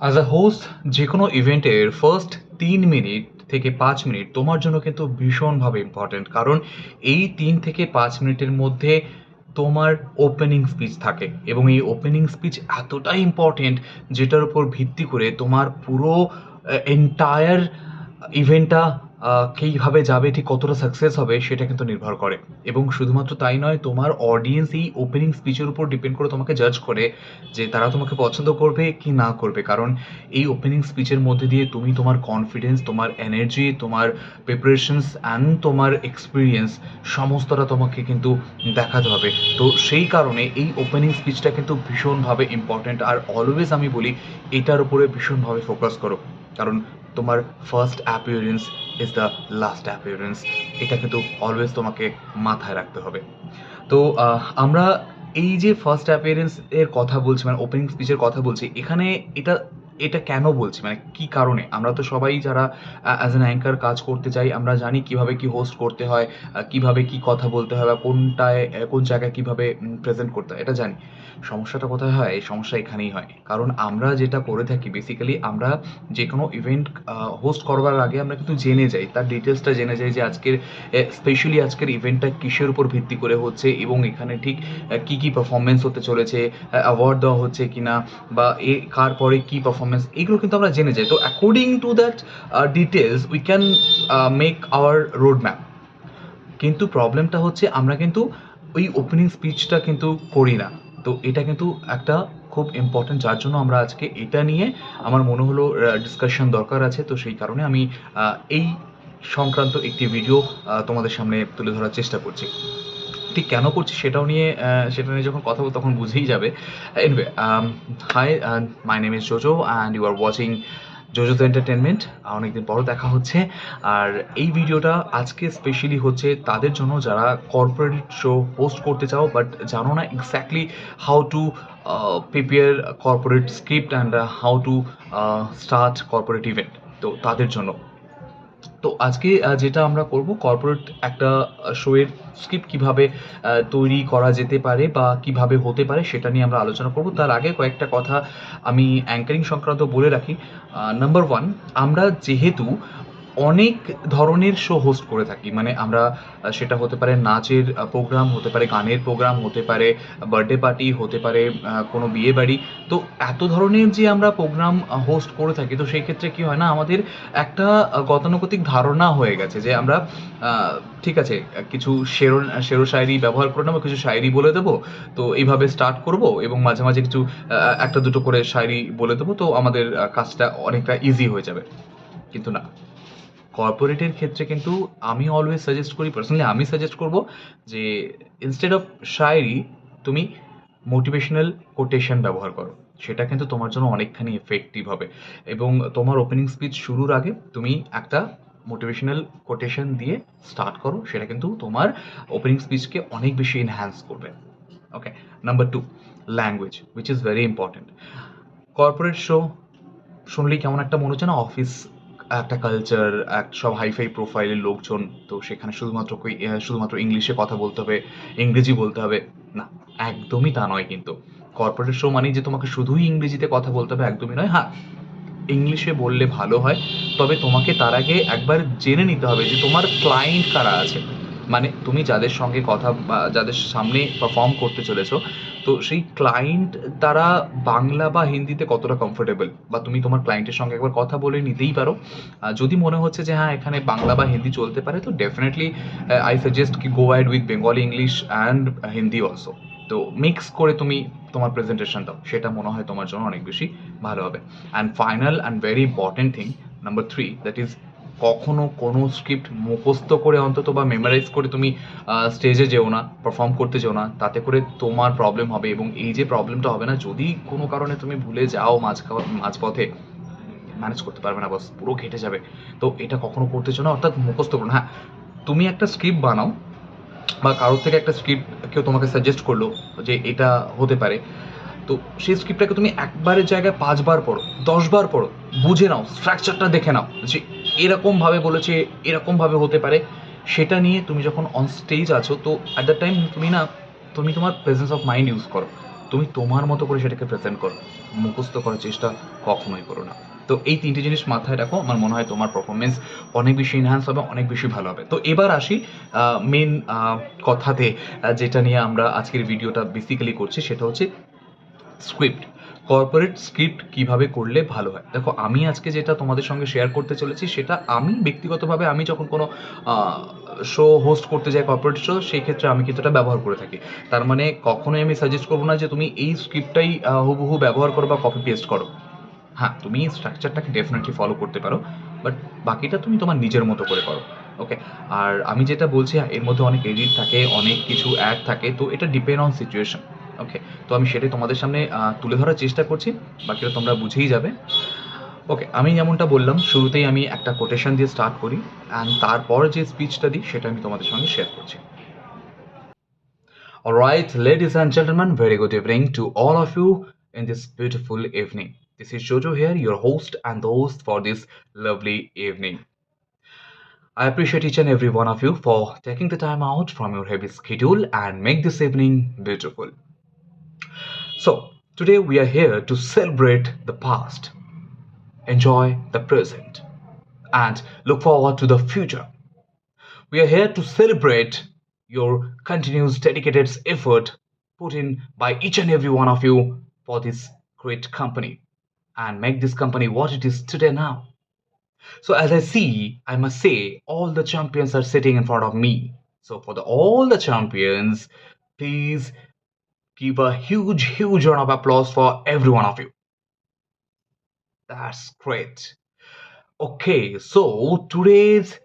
As a host যে কোনো ইভেন্টের ফার্স্ট তিন মিনিট থেকে পাঁচ মিনিট তোমার জন্য কিন্তু ভীষণভাবে ইম্পর্টেন্ট কারণ এই তিন থেকে পাঁচ মিনিটের মধ্যে তোমার ওপেনিং স্পিচ থাকে এবং এই ওপেনিং স্পিচ এতটাই ইম্পর্টেন্ট যেটার উপর ভিত্তি করে তোমার পুরো এন্টায়ার ইভেন্টটা কীভাবে যাবে, ঠিক কতটা সাকসেস হবে, সেটা কিন্তু নির্ভর করে। এবং শুধুমাত্র তাই নয়, তোমার অডিয়েন্স এই ওপেনিং স্পিচের উপর ডিপেন্ড করে তোমাকে জাজ করে যে তারা তোমাকে পছন্দ করবে কি না করবে। কারণ এই ওপেনিং স্পিচের মধ্যে দিয়ে তুমি তোমার কনফিডেন্স তোমার এনার্জি তোমার প্রিপারেশনস অ্যান্ড তোমার এক্সপিরিয়েন্স সমস্তটা তোমাকে কিন্তু দেখাতে হবে। তো সেই কারণে এই ওপেনিং স্পিচটা কিন্তু ভীষণভাবে ইম্পর্ট্যান্ট আর অলওয়েজ আমি বলি, এটার উপরে ভীষণভাবে ফোকাস করো। কারণ তোমার first appearance is the last appearance এটা কিন্তু অলওয়েজ তোমাকে মাথায় রাখতে হবে। তো আমরা এই যে ফার্স্ট অ্যাপিয়ারেন্স এর কথা বলছি মানে ওপেনিং স্পিচের কথা বলছি, এখানে এটা এটা কেন বলছি? মানে কি কারণে? আমরা তো সবাই যারা অ্যাজ অ্যান অ্যাঙ্কার কাজ করতে চাই, আমরা জানি কীভাবে কি হোস্ট করতে হয় কীভাবে কি কথা বলতে হয় বা কোনটায় কোন জায়গায় কীভাবে প্রেজেন্ট করতে হয়, এটা জানি। সমস্যাটা কোথায় হয়? এই সমস্যা এখানেই হয়। কারণ আমরা যেটা করে থাকি বেসিক্যালি আমরা যে কোনো ইভেন্ট হোস্ট করবার আগে আমরা কিন্তু জেনে যাই। তার ডিটেলসটা জেনে যাই যে আজকের স্পেশালি আজকের ইভেন্টটা কিসের উপর ভিত্তি করে হচ্ছে এবং এখানে ঠিক কি কি পারফরমেন্স হতে চলেছে অ্যাওয়ার্ড দেওয়া হচ্ছে কিনা বা এ, কার পরে কি পারফরমেন্স এগুলো কিন্তু আমরা জেনে যাই। তো according to that details we can make our road map কিন্তু প্রবলেমটা হচ্ছে আমরা কিন্তু ওই ওপেনিং স্পিচটা কিন্তু করি না। তো এটা কিন্তু একটা খুব ইম্পর্ট্যান্ট যার জন্য আমরা আজকে এটা নিয়ে আমার মনে হলো ডিসকাশন দরকার আছে। তো সেই কারণে আমি এই সংক্রান্ত একটি ভিডিও তোমাদের সামনে তুলে ধরার চেষ্টা করছি। ঠিক কেন করছি সেটাও নিয়ে সেটা নিয়ে যখন কথা বলব তখন বুঝেই যাবে। Anyway hi my name is Jojo and you are watching Jojo's entertainment অনেকদিন পরও দেখা হচ্ছে। আর এই ভিডিওটা আজকে স্পেশালি হচ্ছে তাদের জন্য যারা কর্পোরেট শো হোস্ট করতে চাও বাট জানো না exactly how to prepare corporate script and how to start corporate event তো তাদের জন্য। তো আজকে যেটা আমরা করব কর্পোরেট একটা শোয়ের স্ক্রিপ্ট কীভাবে তৈরি করা যেতে পারে বা কীভাবে হতে পারে সেটা নিয়ে আমরা আলোচনা করব। তার আগে কয়েকটা কথা আমি অ্যাঙ্কারিং সংক্রান্ত বলে রাখি। নাম্বার ওয়ান আমরা যেহেতু অনেক ধরনের শো হোস্ট করে থাকি। মানে আমরা সেটা হতে পারে নাচের প্রোগ্রাম হতে পারে গানের প্রোগ্রাম হতে পারে বার্থডে পার্টি হতে পারে কোনো বিয়ে বাড়ি। তো এত ধরনের যে আমরা প্রোগ্রাম হোস্ট করে থাকি, তো সেই ক্ষেত্রে কি হয় না, আমাদের একটা গতানুগতিক ধারণা হয়ে গেছে যে আমরা ঠিক আছে, কিছু শেরো শেরো শায়রি ব্যবহার করে নেব, কিছু শায়রি বলে দেবো, তো এইভাবে স্টার্ট করব এবং মাঝে মাঝে কিছু একটা দুটো করে শায়রি বলে দেবো, তো আমাদের কাজটা অনেকটা ইজি হয়ে যাবে। কিন্তু না। কর্পোরেটের ক্ষেত্রে কিন্তু আমি অলওয়েজ সাজেস্ট করি পার্সোনালি আমি সাজেস্ট করব যে ইনস্টেড অফ শায়রি তুমি মোটিভেশনাল কোটেশন ব্যবহার করো। সেটা কিন্তু তোমার জন্য অনেকখানি এফেক্টিভ হবে। এবং তোমার ওপেনিং স্পিচ শুরুর আগে তুমি একটা মোটিভেশনাল কোটেশন দিয়ে স্টার্ট করো, সেটা কিন্তু তোমার ওপেনিং স্পিচকে অনেক বেশি এনহ্যান্স করবে। Okay number two language which is very important corporate show শুনলেই কেমন একটা মনে হচ্ছে না? অফিস একটা কালচার এক সব হাইফাই প্রোফাইলের লোকজন, তো সেখানে শুধুমাত্র শুধুমাত্র ইংলিশে কথা বলতে হবে, ইংরেজি বলতে হবে। না, একদমই তা নয় কিন্তু। কর্পোরেট শো মানেই যে তোমাকে শুধুই ইংরেজিতে কথা বলতে হবে একদমই নয়। হ্যাঁ ইংলিশে বললে ভালো হয়, তবে তোমাকে তার আগে একবার জেনে নিতে হবে যে তোমার ক্লায়েন্ট কারা আছে। মানে তুমি যাদের সঙ্গে কথা বা যাদের সামনে পারফর্ম করতে চলেছো, তো সেই ক্লায়েন্ট তারা বাংলা বা হিন্দিতে কতটা কমফোর্টেবল বা তুমি তোমার ক্লায়েন্টের সঙ্গে একবার কথা বলে নিতেই পারো। যদি মনে হচ্ছে যে হ্যাঁ এখানে বাংলা বা হিন্দি চলতে পারে, তো ডেফিনেটলি আই সাজেস্ট কি go add with Bengali English and Hindi also তো মিক্স করে তুমি তোমার প্রেজেন্টেশন দাও। সেটা মনে হয় তোমার জন্য অনেক বেশি ভালো হবে। And final and very important thing number three that is কখনো কোনো স্ক্রিপ্ট মুখস্থ করে অন্তত বা মেমোরাইজ করে তুমি স্টেজে যেও না পারফর্ম করতে যেও না, তাতে করে তোমার প্রবলেম হবে এবং এই যে প্রবলেমটা হবে না, যদি কোনো কারণে তুমি ভুলে যাও মাঝ মাঝপথে ম্যানেজ করতে পারবে না বাস পুরো ঘেটে যাবে। তো এটা কখনো করতে চাও না, অর্থাৎ মুখস্থ করো হ্যাঁ তুমি একটা স্ক্রিপ্ট বানাও বা কারোর থেকে একটা স্ক্রিপ্ট কেউ তোমাকে সাজেস্ট করল যে এটা হতে পারে, তো সেই স্ক্রিপ্টটাকে তুমি একবারের জায়গায় পাঁচবার পড়ো, দশবার পড়ো, বুঝে নাও স্ট্রাকচারটা দেখে নাও যে এরকমভাবে বলেছে, এরকমভাবে হতে পারে। সেটা নিয়ে তুমি যখন অন স্টেজ আছো, তো অ্যাট দ্য টাইম তুমি না, তুমি তোমার প্রেজেন্স অফ মাইন্ড ইউজ করো। তুমি তোমার মতো করে সেটাকে প্রেজেন্ট করো। মুখস্থ করার চেষ্টা কখনোই করো না। তো এই তিনটে জিনিস মাথায় রাখো, আমার মনে হয় তোমার পারফরমেন্স অনেক বেশি এনহ্যান্স হবে, অনেক বেশি ভালো হবে। তো এবার আসি মেন কথাতে যেটা নিয়ে আমরা আজকের ভিডিওটা বেসিক্যালি করছি, সেটা হচ্ছে স্ক্রিপ্ট কর্পোরেট স্ক্রিপ্ট কীভাবে করলে ভালো হয়? দেখো আমি আজকে যেটা তোমাদের সঙ্গে শেয়ার করতে চলেছি সেটা আমি ব্যক্তিগতভাবে আমি যখন কোনো শো হোস্ট করতে যাই কর্পোরেট শো সেই ক্ষেত্রে আমি কিন্তু এটা ব্যবহার করে থাকি। তার মানে কখনোই আমি সাজেস্ট করব না যে তুমি এই স্ক্রিপ্টটাই হুবহু ব্যবহার করো বা কপি পেস্ট করো। হ্যাঁ তুমি এই স্ট্রাকচারটাকে ডেফিনেটলি ফলো করতে পারো বাট বাকিটা তুমি তোমার নিজের মতো করে করো ওকে আর আমি যেটা বলছি হ্যাঁ, এর মধ্যে অনেক এডিট থাকে অনেক কিছু অ্যাড থাকে তো এটা ডিপেন্ড অন সিচুয়েশন ওকে তো আমি সেটাই তোমাদের সামনে তুলে ধরার চেষ্টা করছি বাকিটা তোমরা বুঝেই যাবে ওকে আমি যেমনটা বললাম শুরুতেই আমি একটা কোটেশন দিয়ে স্টার্ট করি অ্যান্ড তারপর যে স্পিচটা দিই সেটা আমি তোমাদের সঙ্গে শেয়ার করছি Alright, ladies and gentlemen, very good evening to all of you in this beautiful evening. This is Jojo here, your host and the host for this lovely evening. I appreciate each and every one of you for taking the time out from your heavy schedule and make this evening beautiful. So, today we are here to celebrate the past, enjoy the present, and look forward to the future. We are here to celebrate your continuous dedicated effort put in by each and every one of you for this great company and make this company what it is today now. So as I see, I must say all the champions are sitting in front of me. So for the, all the champions, please give a huge, huge round of applause for every one of you. That's great. Okay, so today's